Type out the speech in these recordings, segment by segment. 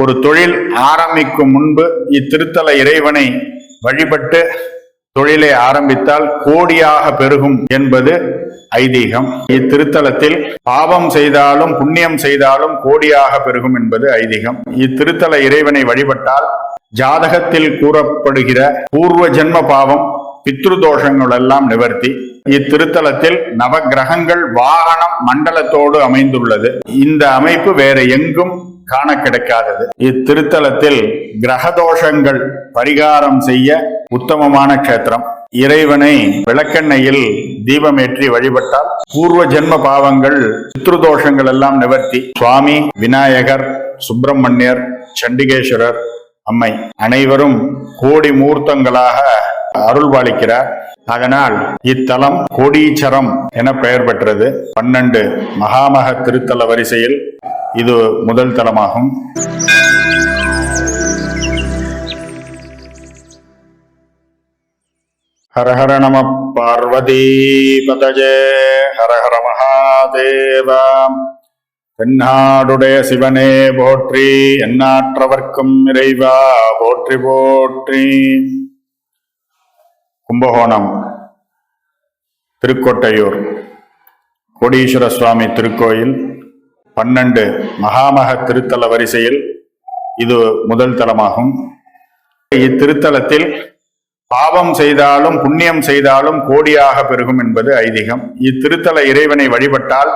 ஒரு தொழில் ஆரம்பிக்கும் முன்பு இத்திருத்தல இறைவனை வழிபட்டு தொழிலை ஆரம்பித்தால் கோடியாக பெருகும் என்பது ஐதீகம். இத்திருத்தலத்தில் பாவம் செய்தாலும் புண்ணியம் செய்தாலும் கோடியாக பெருகும் என்பது ஐதீகம். இத்திருத்தல இறைவனை வழிபட்டால் ஜாதகத்தில் கூறப்படுகிற பூர்வ ஜென்ம பாவம் பித்ருதோஷங்கள் எல்லாம் நிவர்த்தி. இத்திருத்தலத்தில் நவகிரகங்கள் வாகனம் மண்டலத்தோடு அமைந்துள்ளது. இந்த அமைப்பு வேற எங்கும் காண கிடைக்காதது இத்திருத்தலத்தில் கிரகதோஷங்கள் பரிகாரம் செய்ய உத்தமமான க்ஷேத்திரம். இறைவனை விளக்கெண்ணையில் தீபமேற்றி வழிபட்டால் பூர்வ ஜென்ம பாவங்கள் பித்ருதோஷங்கள் எல்லாம் நிவர்த்தி. சுவாமி விநாயகர் சுப்பிரமணியர் சண்டிகேஸ்வரர் அம்மை அனைவரும் கோடி மூர்த்தங்களாக அருள்பாலிக்கிறார். அதனால் இத்தலம் கோடீச்சரம் என பெயர் பெற்றது. பன்னெண்டு மகாமக திருத்தல வரிசையில் இது முதல் தலமாகும் ஹரஹர நம பார்வதி பதஜே. ஹரஹர ஹர மகாதேவா. தென்னாடுடைய சிவனே போற்றி எண்ணாற்றவர்க்கும் இறைவா போற்றி போற்றி. கும்பகோணம் திருக்கோட்டையூர் கோடீஸ்வர சுவாமி திருக்கோயில் பன்னெண்டு மகாமக திருத்தல வரிசையில் இது முதல் தலமாகும். இத்திருத்தலத்தில் பாவம் செய்தாலும் புண்ணியம் செய்தாலும் கோடியாக பெருகும் என்பது ஐதீகம். இத்திருத்தல இறைவனை வழிபட்டால்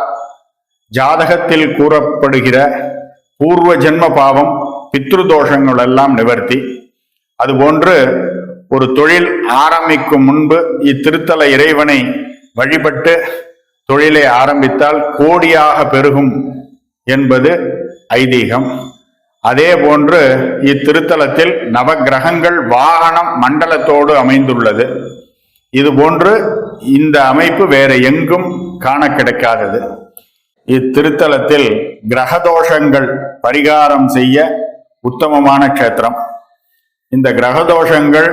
ஜாதகத்தில் கூறப்படுகிற பூர்வ ஜென்ம பாவம் பித்ருதோஷங்கள் எல்லாம் நிவர்த்தி. அதுபோன்று ஒரு தொழில் ஆரம்பிக்கும் முன்பு இத்திருத்தல இறைவனை வழிபட்டு தொழிலை ஆரம்பித்தால் கோடியாக பெருகும் என்பது ஐதீகம். அதே போன்று இத்திருத்தலத்தில் நவகிரகங்கள் வாகனம் மண்டலத்தோடு அமைந்துள்ளது. இது போன்று இந்த அமைப்பு வேற எங்கும் காண கிடைக்காதது. இத்திருத்தலத்தில் கிரகதோஷங்கள் பரிகாரம் செய்ய உத்தமமான க்ஷேத்திரம். இந்த கிரகதோஷங்கள்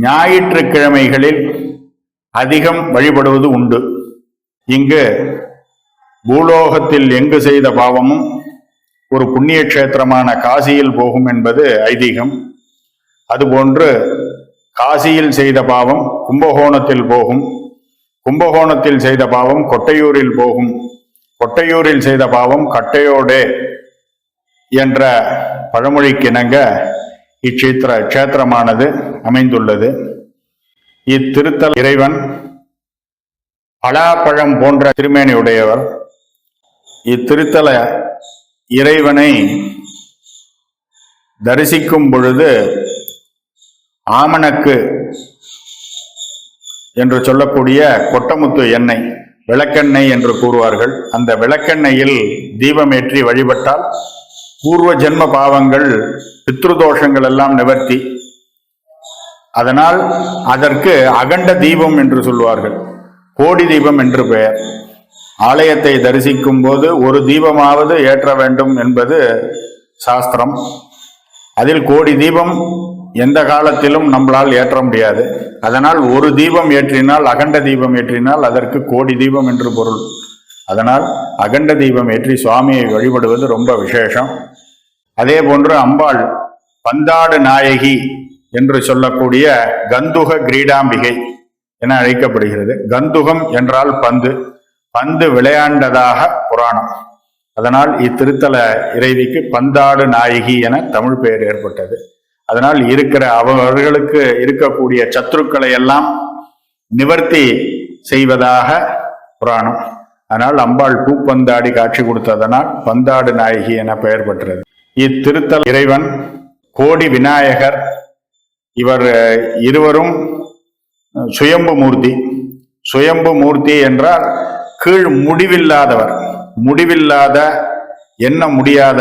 ஞாயிற்றுக்கிழமைகளில் அதிகம் வழிபடுவது உண்டு. இங்கு பூலோகத்தில் எங்கு செய்த பாவமும் ஒரு புண்ணிய கஷேத்திரமான காசியில் போகும் என்பது ஐதீகம். அதுபோன்று காசியில் செய்த பாவம் கும்பகோணத்தில் போகும். கும்பகோணத்தில் செய்த பாவம் கொட்டையூரில் போகும். கொட்டையூரில் செய்த பாவம் கட்டையோடே என்ற பழமொழிக்கிணங்க இச்சித்திர க்ஷேத்திரமானது அமைந்துள்ளது. இத்திருத்தல் இறைவன் பலாப்பழம் போன்ற திருமேனி உடையவர் இத்திருத்தல இறைவனை தரிசிக்கும் பொழுது ஆமணக்கு என்று சொல்லக்கூடிய கொட்டமுத்து எண்ணெய் விளக்கெண்ணெய் என்று கூறுவார்கள். அந்த விளக்கெண்ணெயில் தீபமேற்றி வழிபட்டால் பூர்வ ஜென்ம பாவங்கள் பித்ருதோஷங்கள் எல்லாம் நிவர்த்தி. அதனால் அதற்கு அகண்ட தீபம் என்று சொல்வார்கள் கோடி தீபம் என்று பெயர். ஆலயத்தை தரிசிக்கும் போது ஒரு தீபமாவது ஏற்ற வேண்டும் என்பது சாஸ்திரம். அதில் கோடி தீபம் எந்த காலத்திலும் நம்மளால் ஏற்ற முடியாது. அதனால் ஒரு தீபம் ஏற்றினால் அகண்ட தீபம் ஏற்றினால் அதற்கு கோடி தீபம் என்று பொருள். அதனால் அகண்ட தீபம் ஏற்றி சுவாமியை வழிபடுவது ரொம்ப விசேஷம். அதே போன்று அம்பாள் பந்தாடு நாயகி என்று சொல்லக்கூடிய கந்துக கிரீடாம்பிகை என அழைக்கப்படுகிறது. கந்துகம் என்றால் பந்து. பந்து விளையாண்டதாக புராணம். அதனால் இத்திருத்தல இறைவிக்கு பந்தாடு நாயகி என தமிழ் பெயர் ஏற்பட்டது. அதனால் இருக்கிற அவர்களுக்கு இருக்கக்கூடிய சத்துருக்களை எல்லாம் நிவர்த்தி செய்வதாக புராணம். அதனால் அம்பாள் பூப்பந்தாடி காட்சி கொடுத்ததனால் பந்தாடு நாயகி என பெயர் பெற்றது. இத்திருத்தல் இறைவன் கோடி விநாயகர் இவர் இருவரும் சுயம்பு மூர்த்தி. சுயம்பு மூர்த்தி என்றால் கீழ் முடிவில்லாதவர். முடிவில்லாத எண்ண முடியாத?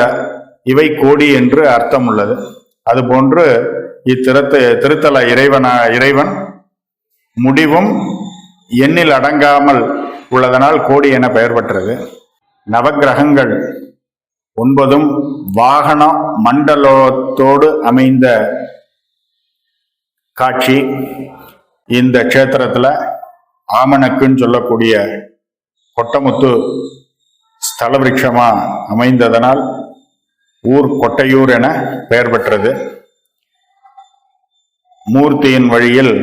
இவை கோடி என்று அர்த்தம் உள்ளது அதுபோன்று இத்திருத்த திருத்தல இறைவனா இறைவன் முடிவும் எண்ணில் அடங்காமல் உள்ளதனால் கோடி என பெயர் பெற்றது. நவக்கிரகங்கள் ஒன்பதும் வாகன மண்டலத்தோடு அமைந்த காட்சி. இந்த க்ஷேத்திரத்தில் ஆமணக்குன்னு சொல்லக்கூடிய கொட்டமுத்து ஸ்தல விருட்சமா அமைந்ததனால் ஊர் கொட்டையூர் என பெயர் பெற்றது. மூர்த்தியின் வழியில்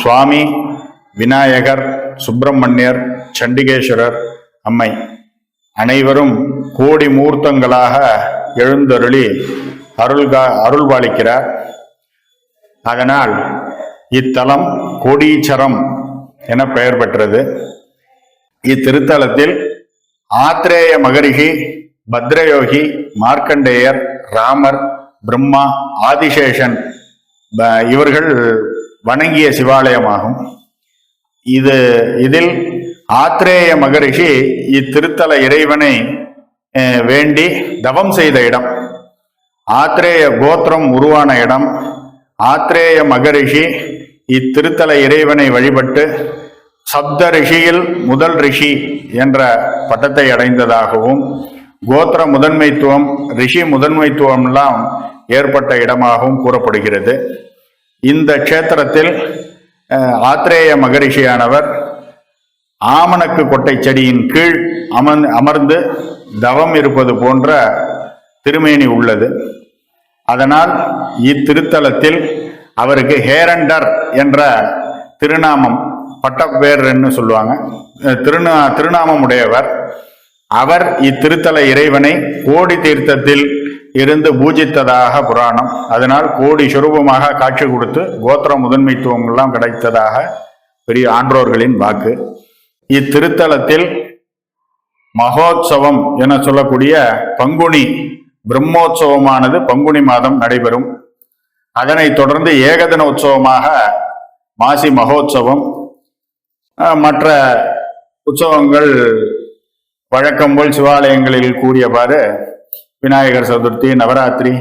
சுவாமி விநாயகர் சுப்பிரமணியர் சண்டிகேஸ்வரர் அம்மை அனைவரும் கோடி மூர்த்தங்களாக எழுந்தருளி அருள்கா அருள்பாலிக்கிறார் அதனால் இத்தலம் கோடீச்சரம் என பெயர் பெற்றது. இத்திருத்தலத்தில் ஆத்ரேய மகரிஷி பத்ரயோகி மார்க்கண்டேயர் ராமர் பிரம்மா ஆதிசேஷன் ப- இவர்கள் வணங்கிய சிவாலயமாகும். இது இதில் ஆத்ரேய மகரிஷி இத்திருத்தல இறைவனை வேண்டி தவம் செய்த இடம். ஆத்ரேய கோத்திரம் உருவான இடம். ஆத்ரேய மகரிஷி இத்திருத்தல இறைவனை வழிபட்டு சப்த ரிஷியில் முதல் ரிஷி என்ற பட்டத்தை அடைந்ததாகவும் கோத்திர முதன்மைத்துவம் ரிஷி முதன்மைத்துவம்லாம் ஏற்பட்ட இடமாகவும் கூறப்படுகிறது. இந்த க்ஷேத்திரத்தில் ஆத்ரேய மகரிஷியானவர் ஆமணக்கு கொட்டை செடியின் கீழ் அமர்ந்து அமர்ந்து தவம் இருப்பது போன்ற திருமேனி உள்ளது. அதனால் இத்திருத்தலத்தில் அவருக்கு ஹேரண்டர் என்ற திருநாமம் பட்டப்பேர்ன்னு சொல்லுவாங்க. திருநா திருநாமம் உடையவர் அவர் இத்திருத்தல இறைவனை கோடி தீர்த்தத்தில் இருந்து பூஜித்ததாக புராணம். அதனால் கோடி சுரூபமாக காட்சி கொடுத்து கோத்திர முதன்மைத்துவம் எல்லாம் கிடைத்ததாக பெரிய ஆன்றோர்களின் வாக்கு. இத்திருத்தலத்தில் மகோத்சவம் என சொல்லக்கூடிய பங்குனி பிரம்மோற்சவமானது பங்குனி மாதம் நடைபெறும். அதனைத் தொடர்ந்து ஏகதின உற்சவமாக மாசி மகோத்சவம் மற்ற உற்சவங்கள் வழக்கம் போல் சிவாலயங்களில் கூடியவாறு விநாயகர் சதுர்த்தி நவராத்திரி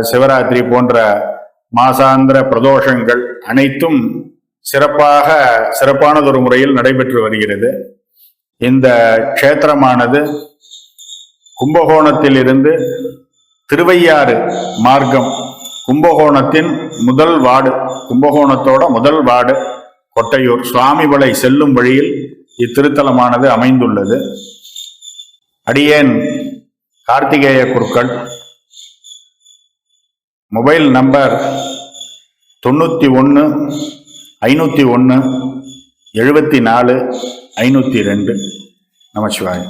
சிவராத்திரி போன்ற மாசாந்திர பிரதோஷங்கள் அனைத்தும் சிறப்பாக சிறப்பானதொரு முறையில் நடைபெற்று வருகிறது. இந்த க்ஷேத்திரமானது கும்பகோணத்தில் இருந்து திருவையாறு மார்க்கம் கும்பகோணத்தின் முதல் வார்டு கும்பகோணத்தோட முதல் வார்டு கொட்டையூர் சுவாமிமலை செல்லும் வழியில் இத்திருத்தலமானது அமைந்துள்ளது. அடியேன் கார்த்திகேய குருக்கள். மொபைல் நம்பர் தொண்ணூற்றி ஒன்று ஐநூற்றி ஒன்று எழுபத்தி நாலு ஐநூற்றி ரெண்டு. நமச்சிவாய்